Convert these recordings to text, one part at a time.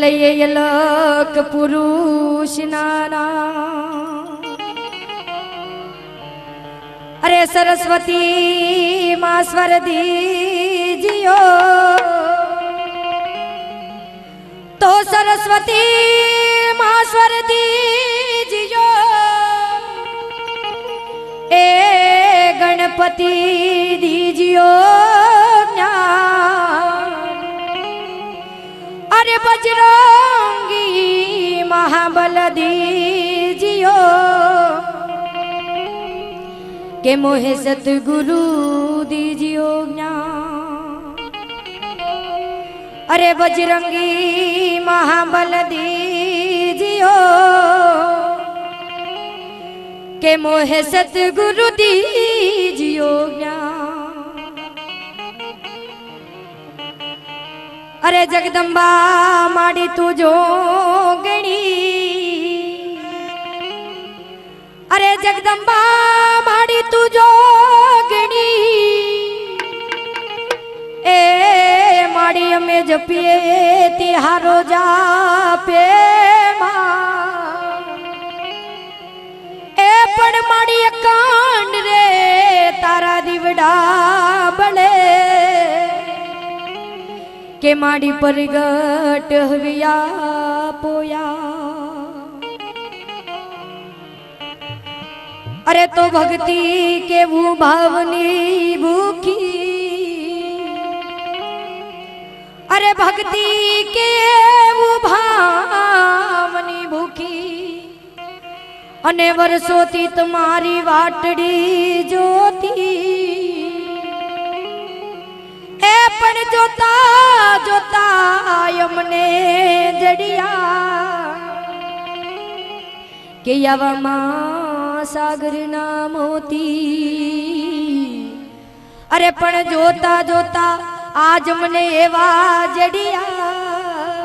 લઈએ યલક પુરુષ નાના અરે સરસ્વતી માં સ્વર દીજીઓ તો સરસ્વતી માં સ્વર દીજીઓ એ ગણપતિ દીજીઓ બજરંગી મહાબલ દીજીઓ કે મોહે સતગુરુ દીજીઓ જ્ઞાન. અરે બજરંગી મહાબલ દીજીઓ કે મોહે સતગુરુ દીજીઓ જ્ઞાન. અરે જગદંબા, માડી તું જો ગણી અરે જગદંબા, માડી તું જો ગણી એ માડી અમે જપીએ, તિહારો જાપે. એ પણ માડી કાંડ રે, તારા દીવડા કે માડી પરગટ હવિયા પોયા અરે તો ભક્તિ કેવું ભાવની ભૂખી. અરે ભક્તિ કેવું ભાવની ભૂખી. અને વર્ષોથી તમારી વાટડી જોતી. જોતા જોતા અમને જડિયા કે યવામાં સાગરના મોતી. અરે પણ જોતા જોતા આજ મને એવા જડિયા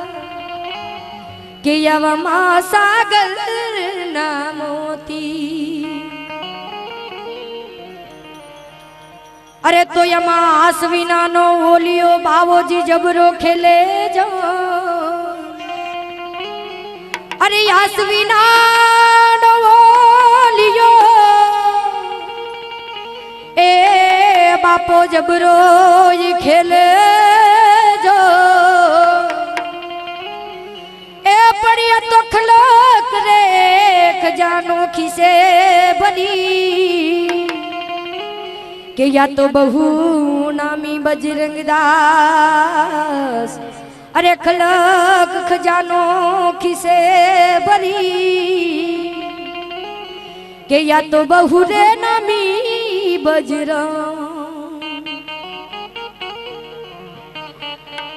કે યવામાં સાગરના મોતી. અરે તો એમાં આસવીનાનો ઓલિયો બાવોજી જબરો ખેલે જો. અરે આસવીનાનો ઓલિયો એ બાપો જબરો ખેલે જો. એ પડિયા તો ખલક રે ખજાનો ખીસે બની કે યા તો બહુ નામી બજરંગ દાસ અરે ખલક ખજાનો ખિસે ભરી. કે યા તો બહુ રે નામી બજરંગ.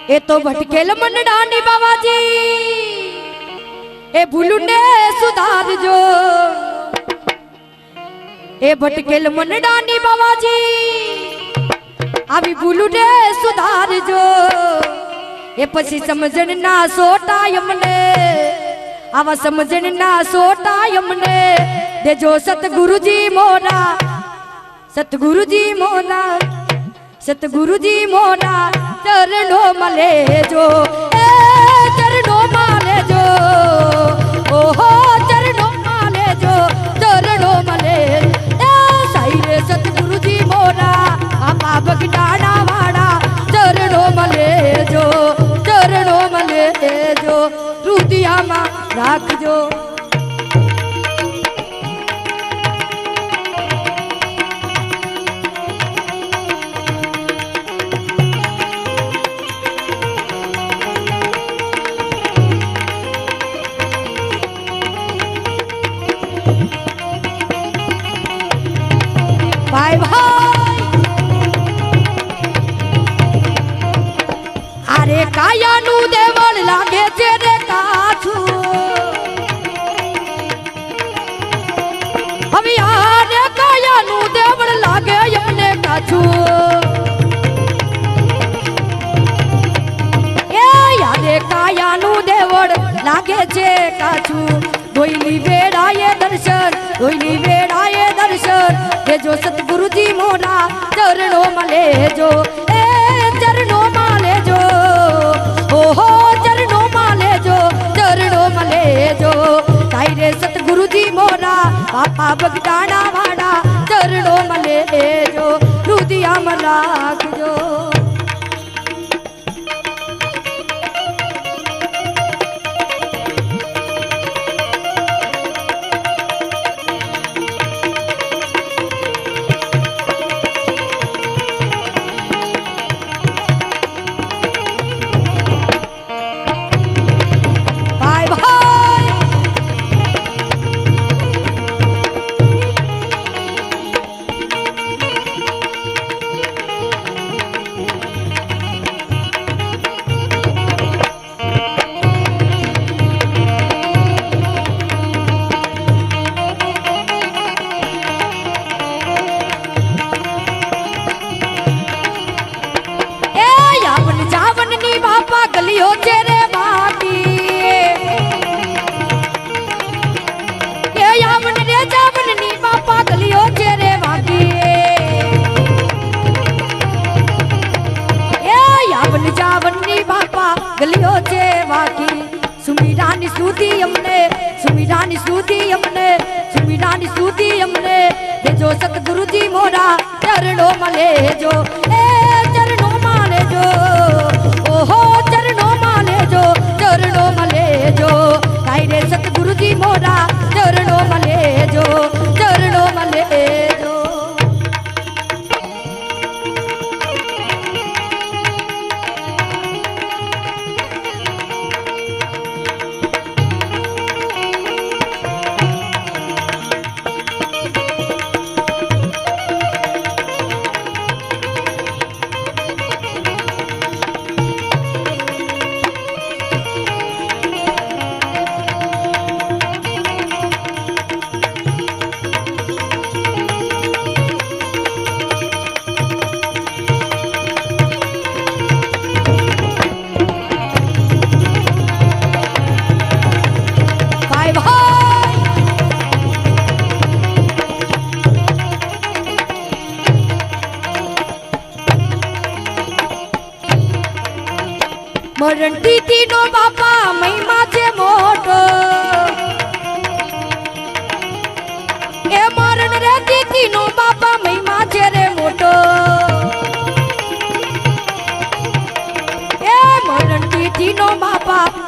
એ તો ભટકેલ મનડાની બાવાજી. એ ભૂલું ને સુધારજો. એ ભટકેલ મનડાની બાવાજી. આવી ભૂલું સુધારજો. એ પછી સમજણ ના સોટા અમને. આવા સમજણ ના સોટા અમને. દેજો સતગુરુજી મોરા સતગુરુજી મોરા સતગુરુજી મોરા ચરણો મળે લાગે છે કાછું દોઈલી વેળાએ દર્શન દોઈલી વેળાએ દર્શન. લેજો સતગુરુજી મોરા ચરણો માં લેજો. એ ચરણો માં લેજો. ઓહો, ચરણો માં લેજો, ચરણો માં લેજો. તાઈ રે સતગુરુજી મોરા બાપા બગડાણા વાડા ચરણો માં લેજો. રુદિયામાં રાખજો. સુધી અમને સુમીરાની સ્તુતિ અમને સુમીરાની સ્તુતિ અમને દેજો સતગુરુજી મોરા ચરણો માં લેજો એ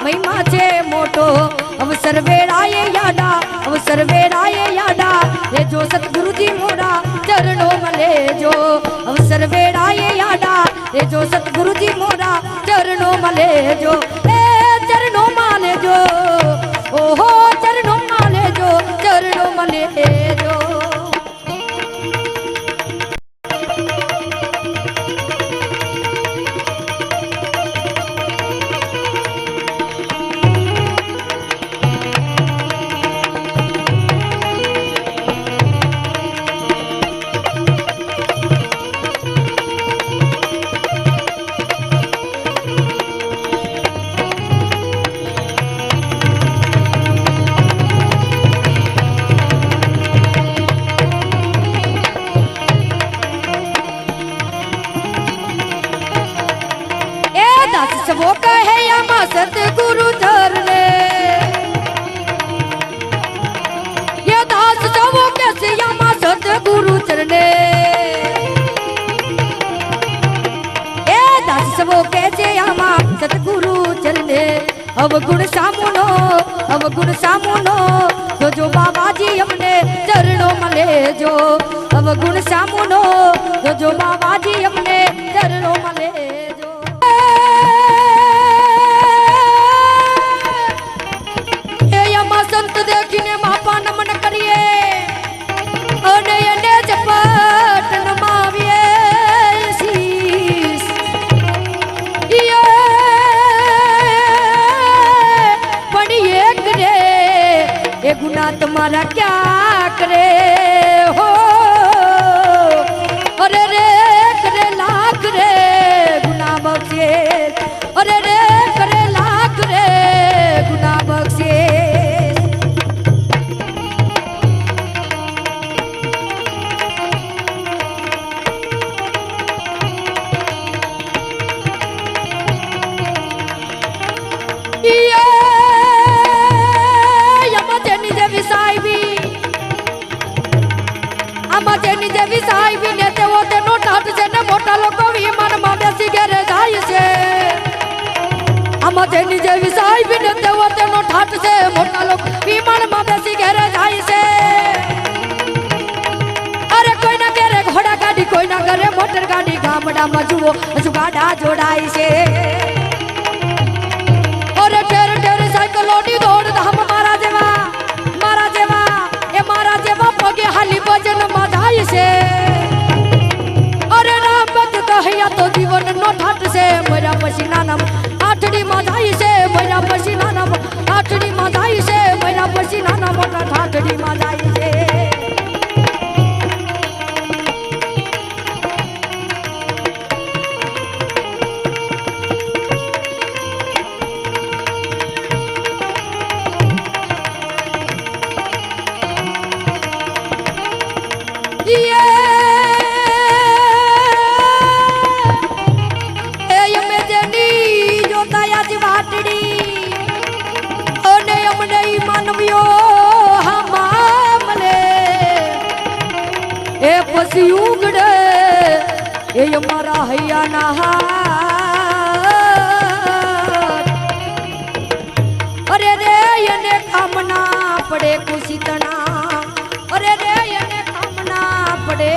મહિમા છે મોટો. અવસર વેળાએ યાદા અવસર વેળાએ યાડા લેજો સતગુરુજી મોરા ચરણો લેજો અવસર વેળાએ યાડા લેજો સતગુરુજી મોરા ચરણો લેજો સવો કહે આમાં સતગુરુ ધરને. યે દાસ સવો કહે આમાં સતગુરુ ચરણે એ દાસ સવો કહે આમાં સતગુરુ ચરણે અવગુણ સામુનો અવગુણ સામુનો જોજો બાબાજી અમને ચરણો લેજો. અવગુણ સામુનો જોજો બાબાજી અમને ગુના તમારા તેની જેવી વિસાઈ ને તેવો તેનો ઠાટ છે. મોટા લોકો વિમાનમાં બેસી ઘેરે જાય છે. અરે કોઈના ઘરે ઘોડા ગાડી, કોઈના ઘરે મોટર ગાડી ગામડામાં જુઓ, હજુ ગાડા જોડાય છે. પછી ઉગડે, એ અમારા હૈયાના હાથ. અરે રે, એને કામના પડે કુશિતણા અરે રે, એને કામના પડે